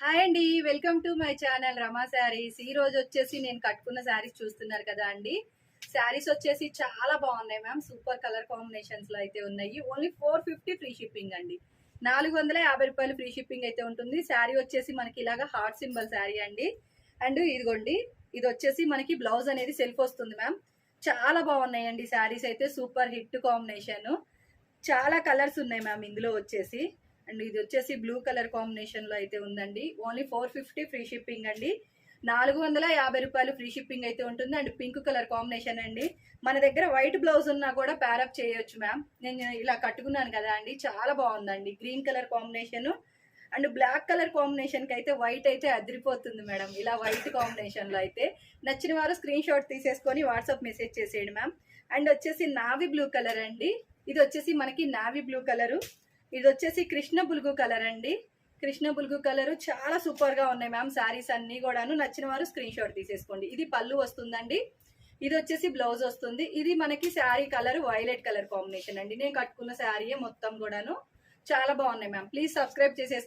Hi అండి welcome to my channel Rama saris. ఈ రోజు వచ్చేసి నేను కట్టుకున్న శారీస్ చూస్తున్నారు కదా అండి. శారీస్ వచ్చేసి చాలా బాగున్నాయి మ్యామ్. సూపర్ కలర్ కాంబినేషన్స్లో అయితే ఉన్నాయి. Only four fifty free shipping అండి. నాలుగు వందల యాభై రూపాయలు ఫ్రీ షిప్పింగ్ అయితే ఉంటుంది. శారీ వచ్చేసి మనకి ఇలాగా హార్ట్ సింబల్ శారీ అండి. అండ్ ఇదిగోండి ఇది వచ్చేసి మనకి బ్లౌజ్ అనేది సెల్ఫ్ వస్తుంది మ్యామ్. చాలా బాగున్నాయండి శారీస్ అయితే. Super hit combination. చాలా కలర్స్ ఉన్నాయి మ్యామ్ ఇందులో వచ్చేసి. అండ్ ఇది వచ్చేసి బ్లూ కలర్ కాంబినేషన్లో అయితే ఉందండి. Only four fifty free shipping అండి. నాలుగు వందల యాభై రూపాయలు ఫ్రీ షిప్పింగ్ అయితే ఉంటుంది. అండ్ పింక్ కలర్ కాంబినేషన్ అండి. మన దగ్గర వైట్ బ్లౌజ్ ఉన్నా కూడా ప్యారప్ చేయొచ్చు మ్యామ్ నేను ఇలా కట్టుకున్నాను కదా అండి. చాలా బాగుందండి. Green colour combination and black colour కాంబినేషన్కి అయితే వైట్ అయితే అదిరిపోతుంది మేడం ఇలా వైట్ కాంబినేషన్లో అయితే. నచ్చిన వారు స్క్రీన్ షాట్ తీసేసుకొని వాట్సాప్ మెసేజ్ చేసేయండి మ్యామ్ అండ్ వచ్చేసి నావీ బ్లూ కలర్ అండి. ఇది వచ్చేసి మనకి నావీ బ్లూ కలరు ఇది వచ్చేసి కృష్ణ బులుగు కలర్ అండి. కృష్ణ బులుగు కలర్ చాలా సూపర్గా ఉన్నాయి మ్యామ్. శారీస్ అన్ని కూడాను నచ్చిన వారు స్క్రీన్ షాట్ తీసేసుకోండి. ఇది పళ్ళు వస్తుందండి. ఇది వచ్చేసి బ్లౌజ్ వస్తుంది. ఇది మనకి sari colour violet colour combination అండి. నేను కట్టుకున్న శారీయే మొత్తం కూడాను. చాలా బాగున్నాయి మ్యామ్. ప్లీజ్ సబ్స్క్రైబ్ చేసేసుకోండి.